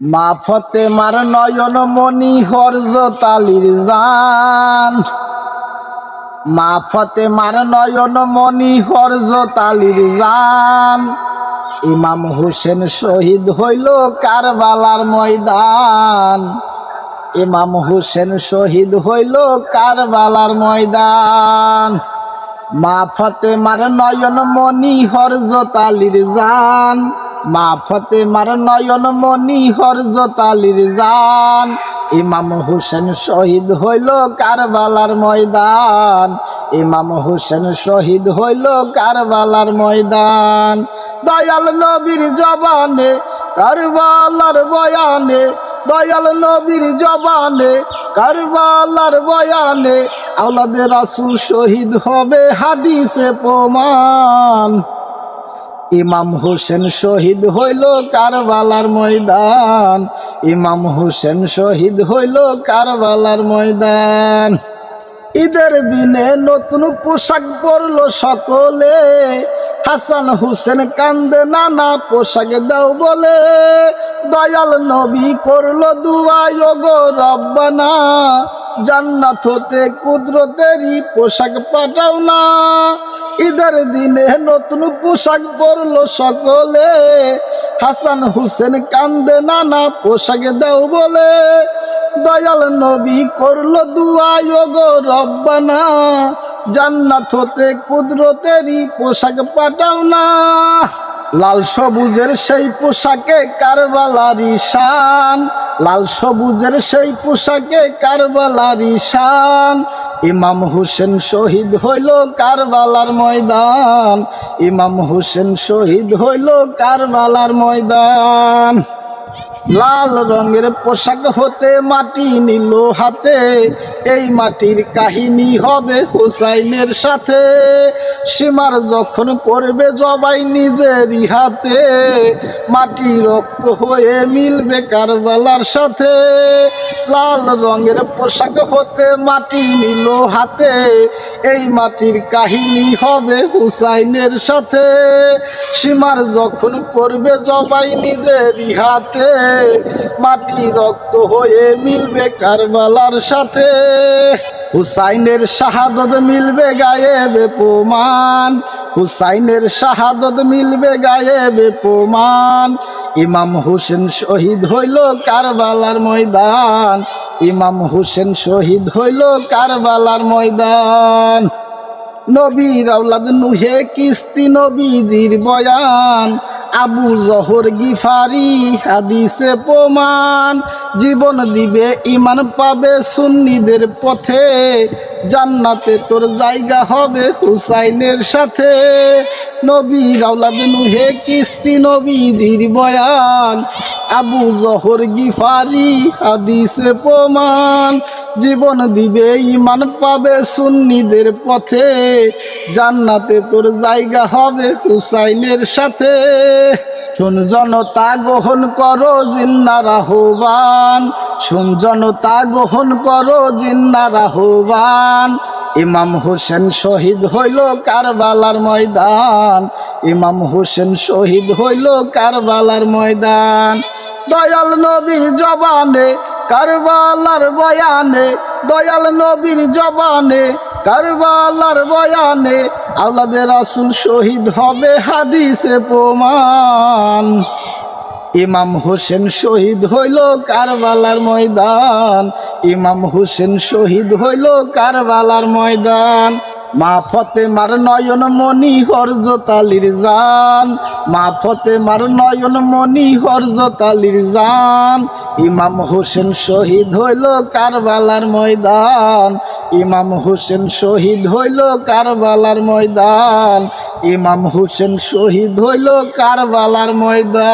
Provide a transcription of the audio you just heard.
মা ফতে মার নয়ন মনি হরজ তালির জান। মা ফতে মার নয়ন মনি হরজ তালির জান। ইমাম হোসেন শহীদ হইল কারবালার ময়দান। ইমাম হোসেন শহীদ হইল কারবালার ময়দান। মা ফতে মার নয়ন মনি হরজ তালির জান। মা ফতে মার নয়ন মনি হরজ তালির জান। ইমাম হোসেন শহীদ হইল কারবালার ময়দান। ইমাম হোসেন শহীদ হইল কারবালার ময়দান। দয়াল নবীর জবানে, কারবালার বয়ানে, দয়াল নবীর জবানে, কারবালার বয়ানে আওলাদের রাসূল শহীদ হবে হাদিসে প্রমাণ। ইমাম হোসেন শহীদ হইল কারবালার ময়দান। ইমাম হোসেন শহীদ হইল কারবালার ময়দান। ঈদের দিনে নতুন পোশাক পরল সকলে। হাসান হুসেন কান্দে নানা পোশাক দাও বলে। দয়াল নবী করল দুয়ায় গো রব্বানা। জান্নাত হতে কুদরতেরই পোশাক পাঠাও না। ঈদের দিনে নতুন পোশাক পরলো সকলে। হাসান হুসেন কান্দে নানা পোশাক দাও বলে। দয়াল নবী করল দুয়ায় রব্বানা, জান্নাত হতে কুদরতেরই পোশাক পাঠাও না। লাল সবুজের সেই পোশাকে কারবালারি শান লাল সবুজের সেই পোশাকে কারবালারি শান ইমাম হোসেন শহীদ হইল কারবালার ময়দান, ইমাম হোসেন শহীদ হইল কারবালার ময়দান। লাল রঙের পোশাক হতে মাটি নিল হাতে। এই মাটির কাহিনী হবে হুসাইনের সাথে। সীমার যখন করবে জবাই নিজেরই হাতে। মাটি রক্ত হয়ে মিলবে কারবালার সাথে। লাল রঙের পোশাক হতে মাটি নিল হাতে। এই মাটির কাহিনী হবে হুসাইনের সাথে। সীমার যখন করবে জবাই নিজেরই হাতে। মাটি রক্ত হয়ে মিলবে কারবালার সাথে। হুসাইনের শাহাদত মিলবে গায়েবে প্রমাণ। হুসাইনের শাহাদত মিলবে গায়েবে প্রমাণ। ইমাম হোসেন শহীদ হইল কারবালার ময়দান। ইমাম হোসেন শহীদ হইল কারবালার ময়দান। নবীর আওলাদ নুহে কিস্তি নবীজির বয়ান। আবু জহর গিফারি হাদিসে প্রমাণ, জীবন দিবে ইমান পাবে সুন্নিদের পথে, জান্নাতে তোর জায়গা হবে হুসাইনের সাথে। নবীর আওলাদ নুহে কিস্তি, নবীজির বয়ান, আবু জহর গিফারি হাদিসে প্রমাণ জীবন দিবে, ইমান পাবে সুন্নিদের পথে। জান্নাতে তোর জায়গা হবে হুসাইনের সাথে। শুন জনতা গ্রহণ করো জিন্নার আহ্বান শুন জনতা গ্রহণ করো জিন্নার আহ্বান ইমাম হোসেন শহীদ হইল কারবালার ময়দান। ইমাম হোসেন শহীদ হইল কারবালার ময়দান। দয়াল নবীর জবানে কারবালার বয়ানে, দয়াল নবীর জবানে, কারবালার বয়ানে আওলাদের রাসূল শহীদ হবে হাদিসে প্রমাণ। ইমাম হোসেন শহীদ হইল কারবালার ময়দান। ইমাম হোসেন শহীদ হইল কারবালার ময়দান। মা ফতে মার নয়ন মনি হরজ তালির জান। মা ফতে মার নয়ন মনি হরজ তালির জান। ইমাম হোসেন শহীদ হইল কারবালার ময়দান। ইমাম হোসেন শহীদ হইল কারবালার ময়দান। ইমাম হোসেন শহীদ হইল কারবালার ময়দান।